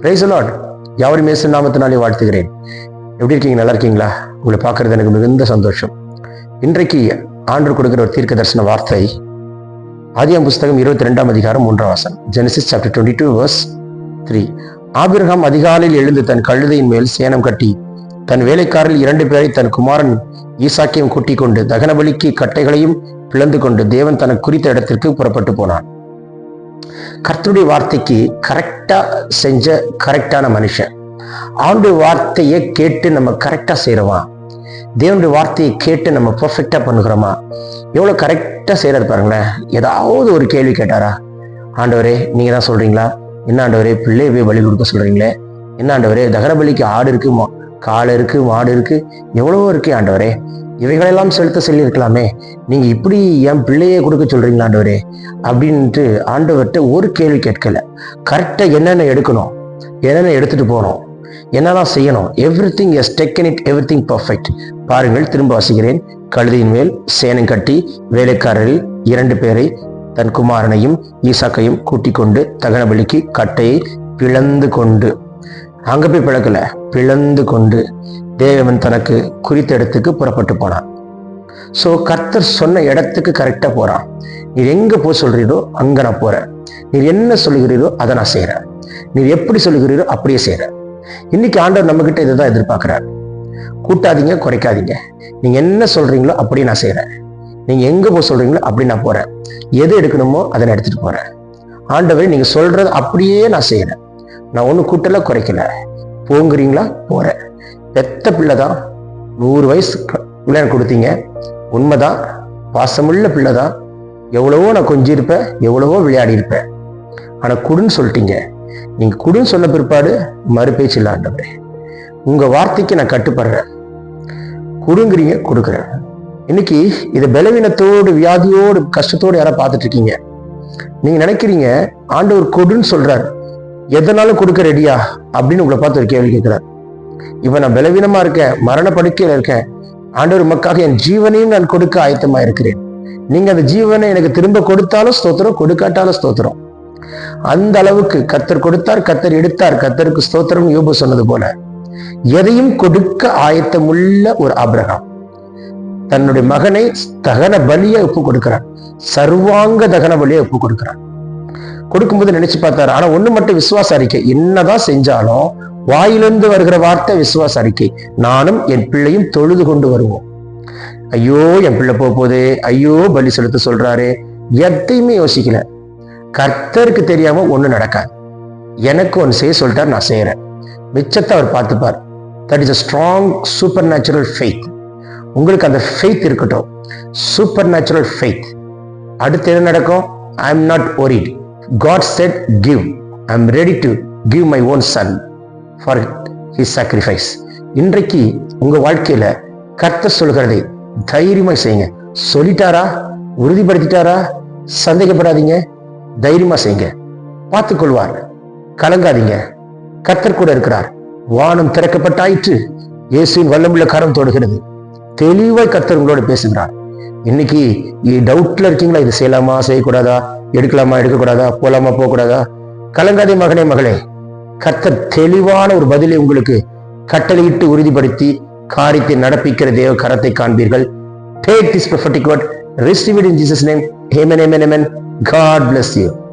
Price Lord யாவரும் மேசு நாமத்தினாலே வாழ்த்துகிறேன். எப்படி இருக்கீங்க? நல்லா இருக்கீங்களா? உங்களை பார்க்கறது எனக்கு மிகுந்த சந்தோஷம். இன்றைக்கு ஆண்டு கொடுக்கிற ஒரு தீர்க்க தரிசன வார்த்தை ஆதியம் புஸ்தகம் இருபத்தி ரெண்டாம் அதிகாரம் மூன்றாம் வாசம் Genesis chapter twenty two verse three Abraham அதிகாலையில் எழுந்து தன் கழுதையின் மேல் சேனம் கட்டி தன் வேலைக்காரில் இரண்டு பேரை தன் குமாரன் ஈசாக்கியம் கூட்டிக் கொண்டு தகனபலிக்கு கட்டைகளையும் பிளந்து கொண்டு தேவன் தனக்கு குறித்த இடத்திற்கு புறப்பட்டு போனான். கர்த்தருடைய வார்த்தைக்கு கரெக்டா செஞ்ச கரெக்டான மனுஷன். ஆண்டு வார்த்தையை கேட்டு நம்ம கரெக்டா செய்யறோமா தேவனுடைய வார்த்தையை கேட்டு நம்ம பர்ஃபெக்டா பண்ணுகிறோமா? எவ்வளவு கரெக்டா செய்யறாரு பாருங்களேன். ஏதாவது ஒரு கேள்வி கேட்டாரா? ஆண்டவரே நீங்க தான் சொல்றீங்களா? என்ன ஆண்டவரே பிள்ளையை போய் பலி கொடுக்க சொல்றீங்களே? என்ன ஆண்டவரே தகனபலிக்கு ஆடு இருக்கு மா- காளை இருக்கு மாடு இருக்கு எவ்வளவோ இருக்கு ஆண்டவரே. இவைகளெல்லாம் செலுத்த சொல்லியிருக்கலாமே. நீங்க இப்படி என் பிள்ளையே கொடுக்க சொல்றீங்களா ஆண்டவரே? அப்படின்ட்டு ஆண்டவர்கிட்ட ஒரு கேள்வி கேட்கல. கரெக்டா என்னென்ன எடுக்கணும்? என்னென்ன எடுத்துட்டு போகணும்? என்னெல்லாம் செய்யணும்? Everything is taken it everything perfect பாருங்கள் திரும்ப வாசிக்கிறேன். கழுதியின் மேல் சேனம் கட்டி வேலைக்காரரில் இரண்டு பேரை தன் குமாரனையும் ஈசாக்கையும் கூட்டிக் கொண்டு தகனபலிக்கு கட்டையை பிளந்து கொண்டு. அங்க போய் பிளக்கல. பிளந்து கொண்டு. தேவன் தனக்கு குறித்த இடத்துக்கு புறப்பட்டு போனான். ஸோ கர்த்தர் சொன்ன இடத்துக்கு கரெக்டாக போறான். நீர் எங்க போய் சொல்கிறீரோ அங்கே நான் போறேன். நீர் என்ன சொல்லுகிறீரோ அதை நான் செய்கிறேன் நீர் எப்படி சொல்லுகிறீரோ அப்படியே செய்கிறேன் இன்னைக்கு ஆண்டவர் நம்ம கிட்ட இதுதான் எதிர்பார்க்குறார். கூட்டாதீங்க குறைக்காதீங்க. நீங்க என்ன சொல்றீங்களோ அப்படியே நான் செய்கிறேன் நீங்கள் எங்க போய் சொல்றீங்களோ அப்படி நான் போறேன். எது எடுக்கணுமோ அதை நான் எடுத்துட்டு போறேன். ஆண்டவர் நீங்கள் சொல்றது அப்படியே நான் செய்கிறேன் நான் ஒன்றும் கூட்டல குறைக்கல. போங்கிறீங்களா? போகிறேன் பெத்த பிள்ளை தான் நூறு வயசு கல்யாணம் கொடுத்தீங்க. உண்மைதான். பாசமுள்ள பிள்ளை தான் எவ்வளவோ நான் கொஞ்சிருப்பேன் எவ்வளவோ விளையாடி இருப்பேன் ஆனால் குடுன்னு சொல்லிட்டீங்க. நீங்கள் குடுன்னு சொன்ன பிற்பாடு மறுபேச்சு இல்லாண்டவரே உங்கள் வார்த்தைக்கு நான் கட்டுப்படுறேன். குடுங்கிறீங்க கொடுக்குறேன். இன்னைக்கு இதை பலவீனத்தோடு வியாதியோடு கஷ்டத்தோடு யாரா பார்த்துட்டு இருக்கீங்க நீங்க நினைக்கிறீங்க ஆண்டவர் கொடுன்னு சொல்றாரு. எதனாலும் கொடுக்க ரெடியா அப்படின்னு உங்களை பார்த்து ஒரு கேள்வி கேட்கிறார். இப்ப நான் பலவீனமா இருக்கேன் மரண படுக்கையில இருக்கேன் ஆண்டவர் உமக்காக என் ஜீவனையும் நான் கொடுக்க ஆயத்தமா இருக்கிறேன் நீங்க அந்த ஜீவனை எனக்கு திரும்ப கொடுத்தாலும் ஸ்தோத்திரம் கொடுக்காட்டாலும் ஸ்தோத்திரம். அந்த அளவுக்கு கத்தர் கொடுத்தார் கத்தர் எடுத்தார் கத்தருக்கு ஸ்தோத்திரம் யோபு சொன்னது போல எதையும் கொடுக்க ஆயத்தமுள்ள ஒரு ஆபிரகாம். தன்னுடைய மகனை தகன பலியை ஒப்பு கொடுக்கிறான் சர்வாங்க தகன பலியை ஒப்பு கொடுக்கிறான் கொடுக்கும்போது நினைச்சு பார்த்தாரு. ஆனா ஒண்ணு மட்டும் விசுவாச அறிக்கை. என்னதான் செஞ்சாலும் வாயிலிருந்து வருகிற வார்த்தை விசுவாச அறிக்கை. நானும் என் பிள்ளையும் தொழுது கொண்டு வருவோம். ஐயோ என் பிள்ளை போக போகுது. ஐயோ பலி செலுத்த சொல்றாரு. எதையுமே யோசிக்கல. கர்த்தருக்கு தெரியாம ஒண்ணு நடக்காது. எனக்கு ஒன்று செய்ய சொல்லிட்டார் நான் செய்யறேன். மிச்சத்தை அவர் பார்த்துப்பார். That is a strong supernatural faith உங்களுக்கு அந்த ஃபெய்த் இருக்கட்டும். சூப்பர் நேச்சுரல் ஃபெய்த் அடுத்து என்ன நடக்கும்? I am not worried God said give I am ready to give my own son for his sacrifice இன்றைக்கு உங்க வாழ்க்கையில கர்த்தர் சொல்கிறதை தைரியமா செய்யுங்க. சொல்லிட்டாரா? உறுதிப்படுத்திட்டாரா? சந்தேகப்படாதீங்க. தைரியமா செய்யுங்க. பார்த்துக்கொள்வார். கலங்காதீங்க. கர்த்தர் கூட இருக்கிறார். வானம் திறக்கப்பட்டாயிற்று. இயேசுவின் வல்லமுள்ள கரம் தொடுகிறது. தெளிவாய் கர்த்தர் உங்களோட பேசுகிறார். இன்னைக்கு டவுட்ல இருக்கீங்களா? இது செய்யலாமா? செய்யக்கூடாதா? எடுக்கலாமா எடுக்கக்கூடாதா? போலாமா போகக்கூடாதா? கலங்காதே மகனே மகளே. கர்த்தர் தெளிவான ஒரு பதிலை உங்களுக்கு கட்டளையிட்டு உறுதிப்படுத்தி காரியத்தை நடப்பிக்கிற தேவ கரத்தை காண்பீர்கள். Take this prophetic word receive it in jesus name. Amen amen amen. God bless you.